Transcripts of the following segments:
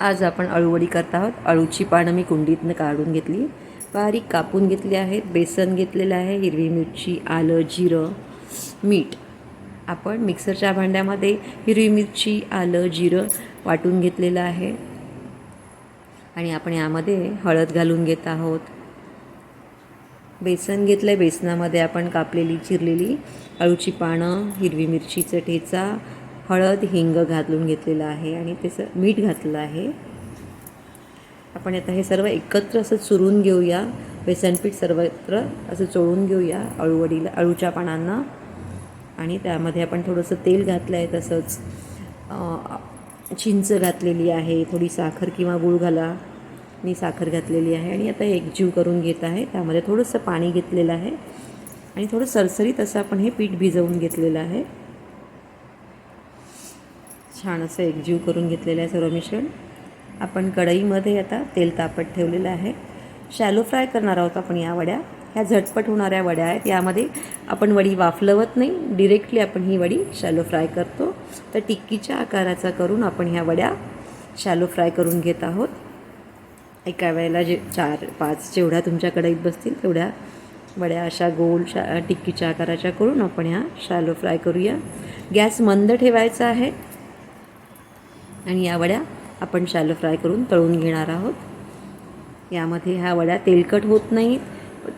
आज आपण अळूवडी करत आहोत. अळूची पानं मी कुंडीतनं काढून घेतली. बारीक कापून घेतली आहेत. बेसन घेतलेलं आहे. हिरवी मिरची आलं जिरं मीठ. आपण मिक्सरच्या भांड्यामध्ये हिरवी मिरची आलं जिरं वाटून घेतलेलं आहे. आणि आपण यामध्ये हळद घालून घेत आहोत. बेसन घेतलं आहे बेसनामध्ये आपण कापलेली चिरलेली अळूची पानं हिरवी मिरचीचं ठेचा हळद हिंग घालून घेतलेलं आहे आणि त्याचं मीठ घातलेलं आहे. आपण आता हे सर्व एकत्र असं चुरून घेऊया. बेसनपीठ सर्वत्र असं चोळून घेऊया अळूवडीला अळूच्या पानांना. आणि त्यामध्ये आपण थोडंसं तेल घातलं आहे तसंच चिंच घातलेली आहे थोडी साखर किंवा गूळ घाला. मी साखर घातलेली आहे आणि आता एकजीव करून घेत आहे. त्यामध्ये थोडंसं पाणी घेतलेलं आहे. आणि थोडं सरसरीत असं आपण हे पीठ भिजवून घेतलेलं आहे. छान असं एकजीव करून घेतलेलं आहे सर्व मिश्रण. आपण कढईमध्ये आता तेल तापत ठेवलेलं आहे. शॅलो फ्राय करणार आहोत आपण या वड्या. ह्या झटपट होणाऱ्या वड्या आहेत. यामध्ये आपण वडी वाफलवत नाही. डिरेक्टली आपण ही वडी शॅलो फ्राय करतो. तर टिक्कीच्या आकाराचा करून आपण ह्या वड्या शॅलो फ्राय करून घेत आहोत. एका वेळेला जे चार पाच जेवढ्या तुमच्या कढईत बसतील तेवढ्या वड्या अशा गोल शा टिक्कीच्या आकाराच्या करून आपण ह्या शॅलो फ्राय करूया. गॅस मंद ठेवायचा आहे. आणि या वड्या आपण शॅलो फ्राय करून तळून घेणार आहोत. यामध्ये ह्या वड्या तेलकट होत नाहीत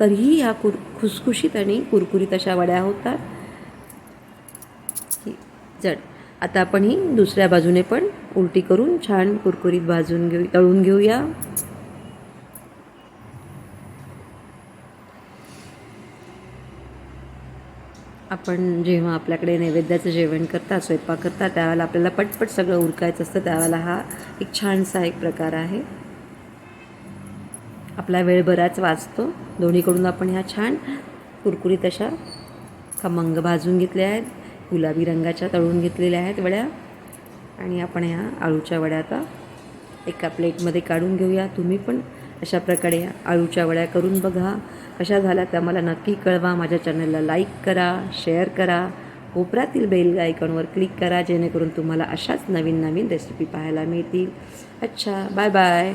तरीही ह्या कुर खुसखुशीत आणि कुरकुरीत अशा वड्या होतात. जड आता आपण ही दुसऱ्या बाजूने पण उलटी करून छान कुरकुरीत भाजून घेऊ तळून घेऊया. आपण जेव्हा आपल्याकडे नैवेद्याचं जेवण करता स्वयंपाक करता त्यावेळेला आपल्याला पटपट सगळं उरकायचं असतं. त्यावेळेला हा एक छानसा एक प्रकार आहे. आपला वेळ बराच वाचतो. दोन्हीकडून आपण ह्या छान कुरकुरीत अशा खमंग भाजून घेतल्या आहेत गुलाबी रंगाच्या तळून घेतलेल्या आहेत वड्या. आणि आपण ह्या आळूच्या वड्या आता एका प्लेटमध्ये काढून घेऊया. तुम्ही पण अशा प्रकारे आळूच्या वड्या करून बघा. कशा झाल्या त्या मला नक्की कळवा. माझ्या चॅनलला लाईक करा शेअर करा. कोपऱ्यातील बेल आयकॉनवर क्लिक करा जेणेकरून तुम्हाला अशाच नवीन नवीन रेसिपी पाहायला मिळतील. अच्छा बाय बाय